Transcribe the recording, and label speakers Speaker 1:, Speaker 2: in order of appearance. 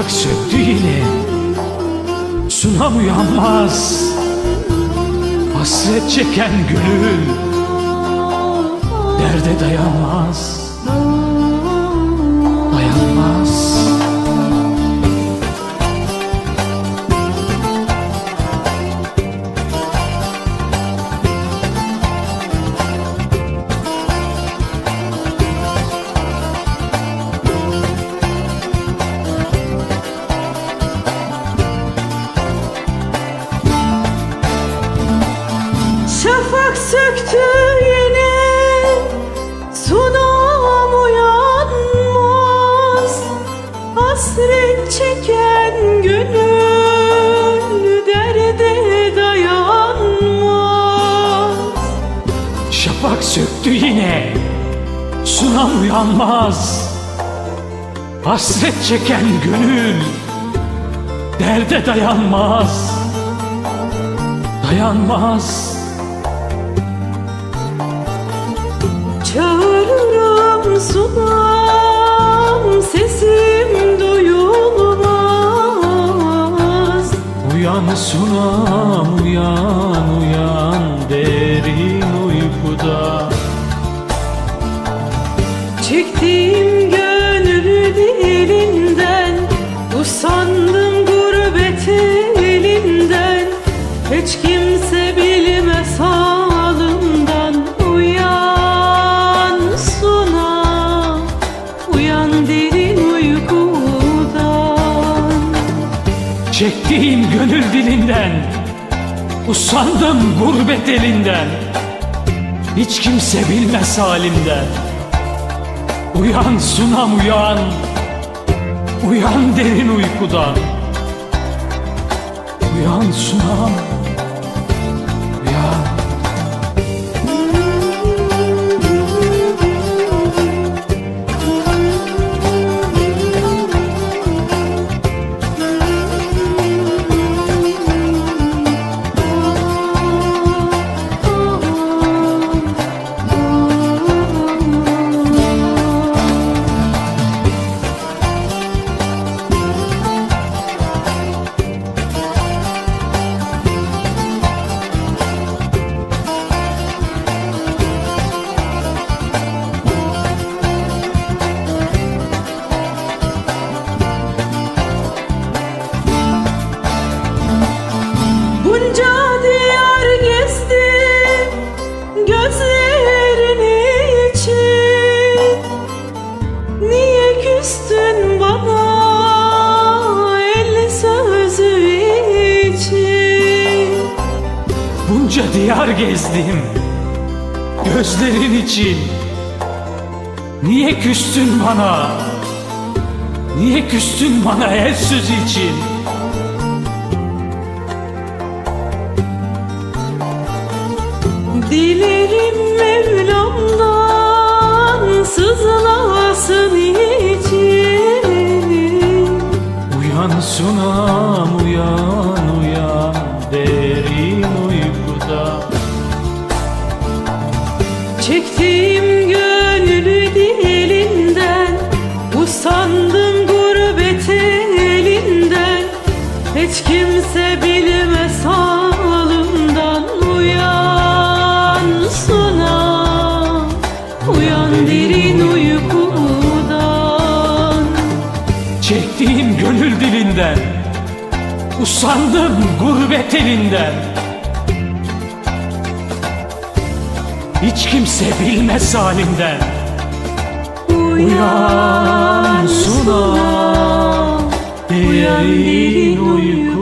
Speaker 1: Şafak söktü yine Sunam uyanmaz. Hasret çeken gönül Derde Dayanmaz
Speaker 2: Şafak söktü yine. Sunam uyanmaz. Hasret çeken gönül Derde dayanmaz.
Speaker 1: Şafak söktü yine. Sunam uyanmaz. Hasret çeken gönül Derde dayanmaz. Dayanmaz
Speaker 2: Sunam Sesim duyulmaz
Speaker 1: Uyan sunam uyan uyan Derin uykuda.
Speaker 2: Çektiğim gönül dilinden Usandım gurbet elinden. Hiç kimse bilmez Uyan derin
Speaker 1: Çektiğim gönül dilinden Usandım gurbet elinden. Hiç kimse bilmez halimden. Uyan sunam uyan. Uyan derin uykudan. Uyan sunam
Speaker 2: küstün bana el sözü için.
Speaker 1: Bunca diyar gezdim Gözlerin için. Niye küstün bana? Niye küstün bana el sözü için?
Speaker 2: Dilerim Mevlam'dan sızlasın
Speaker 1: Uyan sunam uyan uyan Derin uykuda.
Speaker 2: Çektiğim gönlü dilinden Usandım gurbet elinden. Hiç kimse bilmez halımdan Uyan suna Uyan derin
Speaker 1: dilinden Usandım gurbet elinden. Hiç kimse bilmez halimden Uyan suna
Speaker 2: Uyan derin uykudan